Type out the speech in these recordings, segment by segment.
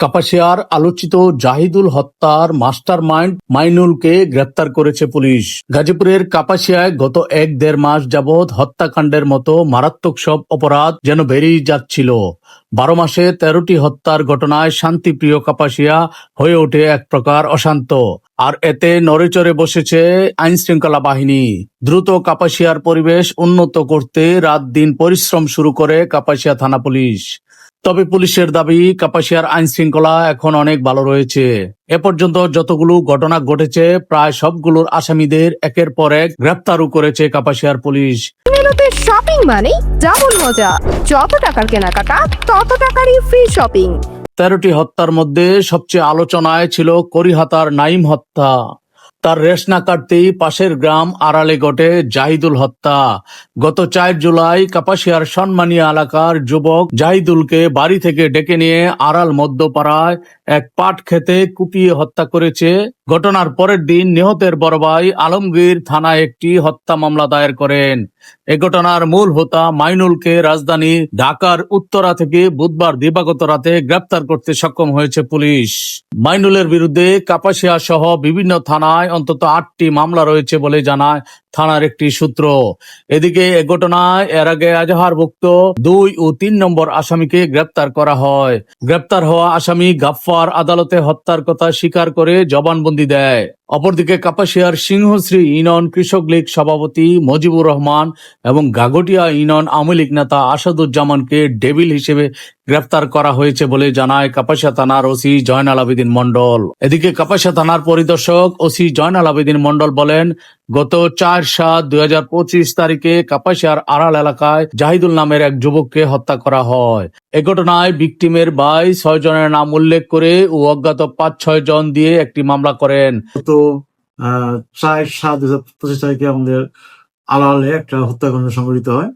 কাপাসিয়ার আলোচিত জাহিদুল হত্যার master mind মাইনুলকে গ্রেপ্তার করেছে পুলিশ। গাজীপুরের কাপাসিয়ায় গত এক দেড় মাস যাবৎ হত্যাকাণ্ডের মতো মারাত্মক সব অপরাধ যেন বেরিয়ে যাচ্ছিল। বারো মাসে তেরোটি হত্যার ঘটনায় শান্তিপ্রিয় কাপাসিয়া হয়ে ওঠে এক প্রকার অশান্ত। আর এতে নড়েচড়ে বসেছে আইন শৃঙ্খলা বাহিনী। দ্রুত কাপাসিয়ার পরিবেশ উন্নত করতে রাত দিন পরিশ্রম শুরু করে কাপাসিয়া থানা পুলিশ। তবে পুলিশের দাবি কাপাসিয়ার আইন শৃঙ্খলা এখন অনেক ভালো রয়েছে। এ পর্যন্ত যতগুলো ঘটনা ঘটেছে প্রায় সবগুলোর আসামিদের একের পর এক গ্রেপ্তারও করেছে কাপাসিয়ার পুলিশ। শপিং মানে ডাবল মজা। যত টাকার কেনাকাটা তত টাকারই ফ্রি শপিং তেরোটি হত্যার মধ্যে সবচেয়ে আলোচনায় ছিল করিহাতার নাইম হত্যা। তার রেশ না কাটতেই পাশের গ্রাম আড়ালে ঘটে জাহিদুল হত্যা। গত চার জুলাই কাপাসিয়ার সম্মানীয় এলাকার যুবক জাহিদুলকে বাড়ি থেকে ডেকে নিয়ে আড়াল মধ্যপাড়ায় এক পাট খেতে কুপিয়ে হত্যা করেছে ঘটনার পরের দিন নিহতের বড় ভাই আলমগীর থানায় একটি হত্যা মামলা দায়ের করেন। এ ঘটনার মূল হোতা মাইনুলকে রাজধানী ঢাকার উত্তরা থেকে বুধবার দিবাগত রাতে গ্রেপ্তার করতে সক্ষম হয়েছে পুলিশ। মাইনুলের বিরুদ্ধে কাপাসিয়া সহ বিভিন্ন থানায় অন্তত আটটি মামলা রয়েছে বলে জানায় থানার একটি সূত্র। এদিকে এ ঘটনায় এর আগে এজাহারভুক্ত দুই ও তিন নম্বর আসামিকে গ্রেপ্তার করা হয়। গ্রেপ্তার হওয়া আসামি গাফফার আদালতে হত্যার কথা স্বীকার করে জবানবন্দি দেয়। অপরদিকে কাপাসিয়ার সিংহশ্রী ইউনিয়ন কৃষক লীগ সভাপতি মজিবুর রহমান এবং গাগটিয়া ইউনিয়ন আওয়ামী লীগ নেতা আসাদুজ্জামানকে ডেভিল হিসেবে গ্রেফতার করা হয়েছে বলে জানায় কাপাসিয়া থানার ওসি জয়নাল আবেদিন মন্ডল এদিকে কাপাসিয়া থানার পরিদর্শক ওসি জয়নাল আবেদিন মন্ডল বলেন গত চার সাত দুই হাজার পঁচিশ তারিখে কাপাসিয়ার আড়াল এলাকায় জাহিদুল নামের এক যুবককে হত্যা করা হয়। এ ঘটনায় ভিকটিমের ভাই ছয় জনের নাম উল্লেখ করে ও অজ্ঞাত পাঁচ ছয় জন দিয়ে একটি মামলা করেন। আহ, চার সাত দুই হাজার পঁচিশ তারিখে আমাদের আলালে একটা হত্যাকাণ্ড সংঘটিত হয়।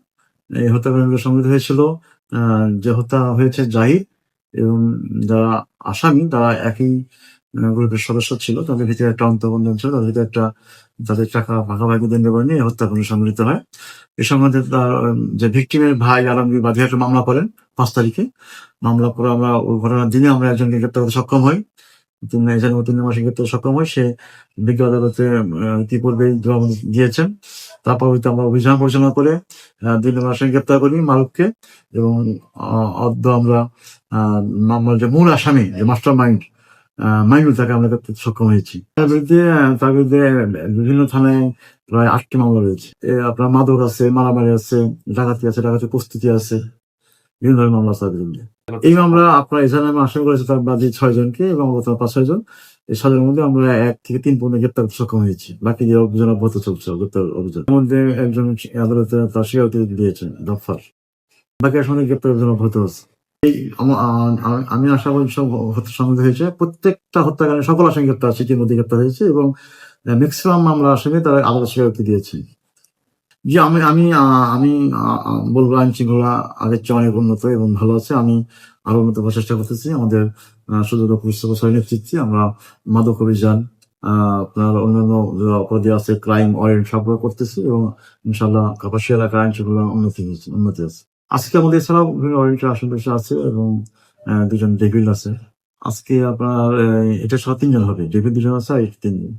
এই হত্যাকাণ্ড সংঘটিত হয়েছিল যে হত্যা হয়েছে জাহিদ এবং যারা আসামি, তারা একই গ্রুপের সদস্য ছিল। তাদের ভিতরে একটা অন্তর্বন্ধন ছিল, তাদের ভিতরে একটা, তাদের টাকা ভাগাভাগি দেন দেবার নিয়ে হত্যাকাণ্ড সংঘটিত হয়। এ সম্বন্ধে তার যে ভিকটিমের ভাই আলমগীর বাদী একটা মামলা করেন পাঁচ তারিখে। মামলা করে আমরা ঘটনার দিনে আমরা একজনকে গ্রেপ্তার করতে সক্ষম হই। তিন এজেন্ট তিন মাসে গ্রেপ্তার সক্ষম হয়, সে বিজ্ঞ আদালতে ইতিপূর্বে জবানবন্দি দিয়েছেন। তারপর হইতে আমরা অভিযান পরিচালনা করে দুই নম্বর গ্রেপ্তার করি মালুককে এবং অদ্য আমরা মামলার যে মূল আসামি, যে মাস্টার মাইন্ড মাইনুল তাকে আমরা করতে সক্ষম হয়েছি। তার বিরুদ্ধে তার বিরুদ্ধে বিভিন্ন থানায় প্রায় আটটি মামলা রয়েছে। আপনার মাদক আছে, মারামারি আছে, ডাকাতি আছে ডাকাতি প্রস্তুতি আছে। বিভিন্ন ধরনের মামলা তার বিরুদ্ধে এই মামলা আপনার এখানে আমি আসামি করেছি তার বাদী ছয় জনকে এবং পাঁচ ছয় জন। এই ছয়জনের মধ্যে আমরা এক থেকে তিন পর্যন্ত গ্রেপ্তার সক্ষম হয়েছি। বাকি যে অভিযান অব্যাহত চলছে গ্রেপ্তার অভিযান। মধ্যে একজন আদালতে তার স্বীকারোক্তি দিয়েছেন দফার বাকি আসলে গ্রেপ্তার অভিযান অব্যাহত আছে। আম- আশা করি সব হত্যা সংঘটিত হয়েছে। প্রত্যেকটা হত্যাকাণ্ডে সকল আসামি গ্রেপ্তার আছে, ইতিমধ্যে গ্রেপ্তার হয়েছে এবং ম্যাক্সিমাম মামলা আসামি তারা আদালত স্বীকারোক্তি দিয়েছে। জি আমি আমি আমি বলব আইন শৃঙ্খলা আগের চেয়ে অনেক উন্নত এবং ভালো আছে। আমি আরও উন্নত করার চেষ্টা করতেছি। আমাদের সুযোগ পুলিশ প্রশাসনের নেতৃত্বে আমরা মাদক অভিযান আপনার অন্যান্য অপরাধী আছে ক্রাইম ওয়ারেন্ট সব করতেছি এবং ইনশাল্লাহ কাপাসিয়া এলাকার আইন শৃঙ্খলা উন্নতি হচ্ছে, উন্নতি আছে আজকে আমাদের এছাড়াও বিভিন্ন ওয়ারেন্টের আশেপাশে আছে এবং দুজন ডেভিল আছে। আজকে আপনার এটা সহ তিনজন হবে। ডেভিল দুজন আছে আর তিনজন।